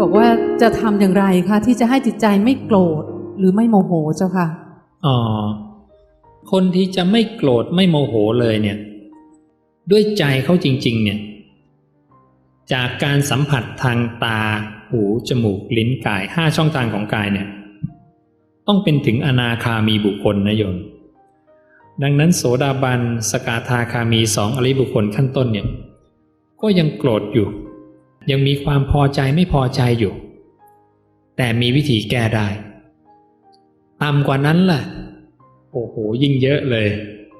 บอกว่าจะทำอย่างไรคะที่จะให้จิตใจไม่โกรธหรือไม่โมโหเจ้าค่ะอ๋อคนที่จะไม่โกรธไม่โมโหเลยเนี่ย ด้วยใจเขาจริง ๆ เนี่ย จากการสัมผัสทางตา หูจมูกลิ้นกายห้าช่องทางของกายเนี่ย ต้องเป็นถึงอนาคามีบุคคลนะโยมดังนั้นโสดาบันสกาทาคามีสองอริบุคคลขั้นต้นเนี่ย ก็ยังโกรธอยู่ ยังมีความพอใจไม่พอใจอยู่ แต่มีวิธีแก้ได้ต่ำกว่านั้นล่ะ โอ้โหยิ่งเยอะเลย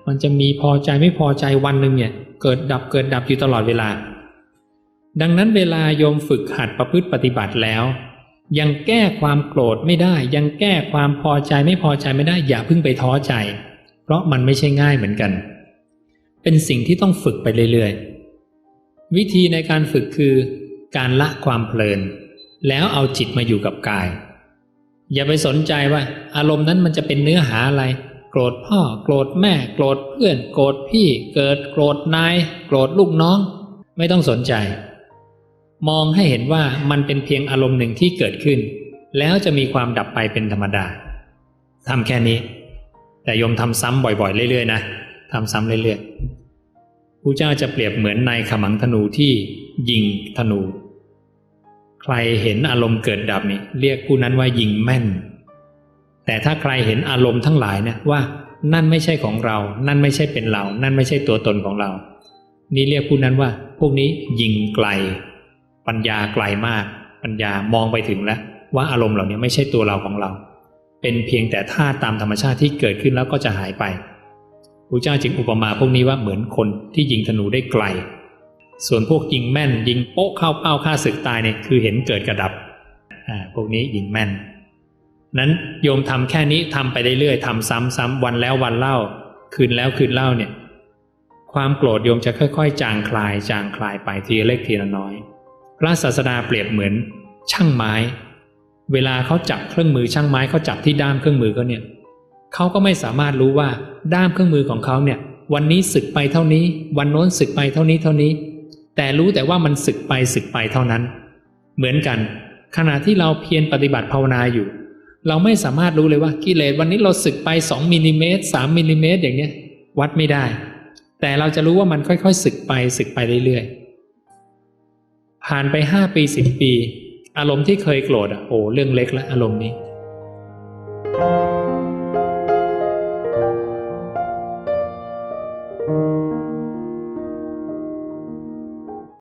มันจะมีพอใจไม่พอใจวันหนึ่งเนี่ย เกิดดับเกิดดับอยู่ตลอดเวลา ดังนั้นเวลาโยมฝึกหัดประพฤติปฏิบัติแล้ว ยังแก้ความโกรธไม่ได้ ยังแก้ความพอใจไม่พอใจไม่ได้ อย่าเพิ่งไปท้อใจ เพราะมันไม่ใช่ง่ายเหมือนกัน เป็นสิ่งที่ต้องฝึกไปเรื่อยๆวิธีในการฝึกคือ การละความเพลิน แล้วเอาจิตมาอยู่กับกาย อย่าไปสนใจว่า อารมณ์นั้นมันจะเป็นเนื้อหาอะไร โกรธพ่อ โกรธแม่ โกรธเพื่อน โกรธพี่ เกิดโกรธนาย โกรธลูกน้อง ไม่ต้องสนใจ มองให้เห็นว่ามันเป็นเพียงอารมณ์หนึ่งที่เกิดขึ้น แล้วจะมีความดับไปเป็นธรรมดาทำแค่นี้ แต่โยมทำซ้ำบ่อยๆ เรื่อยๆนะทำซ้ำเรื่อยๆ ผู้เจ้าจะเปรียบเหมือนนายขมังธนูที่ยิงธนู ใครเห็นอารมณ์เกิดดับนี่เรียกผู้นั้นว่ายิงแม่น แต่ถ้าใครเห็นอารมณ์ทั้งหลายเนี่ยว่านั่นไม่ใช่ของเรา นั่นไม่ใช่เป็นเรา นั่นไม่ใช่ตัวตนของเรา นี่เรียกผู้นั้นว่า พวกนี้ยิงไกล ปัญญาไกลมาก ปัญญามองไปถึงแล้วว่าอารมณ์เหล่านี้ไม่ใช่ตัวเราของเรา เป็นเพียงแต่ธาตุตามธรรมชาติที่เกิดขึ้นแล้วก็จะหายไป พระเจ้าจึงอุปมาพวกนี้ว่าเหมือนคนที่ยิงธนูได้ไกล ส่วนพวกยิงแม่น ยิงโป๊ะเข้าเป้าฆ่าศึกตายเนี่ยคือเห็นเกิดกระดับอ่าพวกนี้ยิงแม่น นั้นโยมทำแค่นี้ทำไปเรื่อยๆทำซ้ำๆวันแล้ววันเล่า คืนแล้วคืนเล่าเนี่ยความโกรธโยมจะค่อยๆ จางคลายจางคลายไปทีละเล็กทีละน้อย พระศาสดาเปรียบเหมือนช่างไม้ เวลาเขาจับเครื่องมือช่างไม้เขาจับที่ด้ามเครื่องมือเขาเนี่ย เขาก็ไม่สามารถรู้ว่าด้ามเครื่องมือของเขาเนี่ย วันนี้สึกไปเท่านี้ วันโน้นสึกไปเท่านี้เท่านี้ แต่รู้แต่ว่ามันสึกไปสึกไปเท่านั้น เหมือนกัน ขณะที่เราเพียรปฏิบัติภาวนาอยู่ เราไม่สามารถรู้เลยว่ากิเลสวันนี้เราสึกไป2มิลลิเมตร3มิลลิเมตรอย่างเนี้ย วัดไม่ได้ แต่เราจะรู้ว่ามันค่อยๆสึกไปสึกไปเรื่อยๆผ่านไปห้าปีสิบปี อารมณ์ที่เคยโกรธอะโอ้เรื่องเล็กแล้วอารมณ์นี้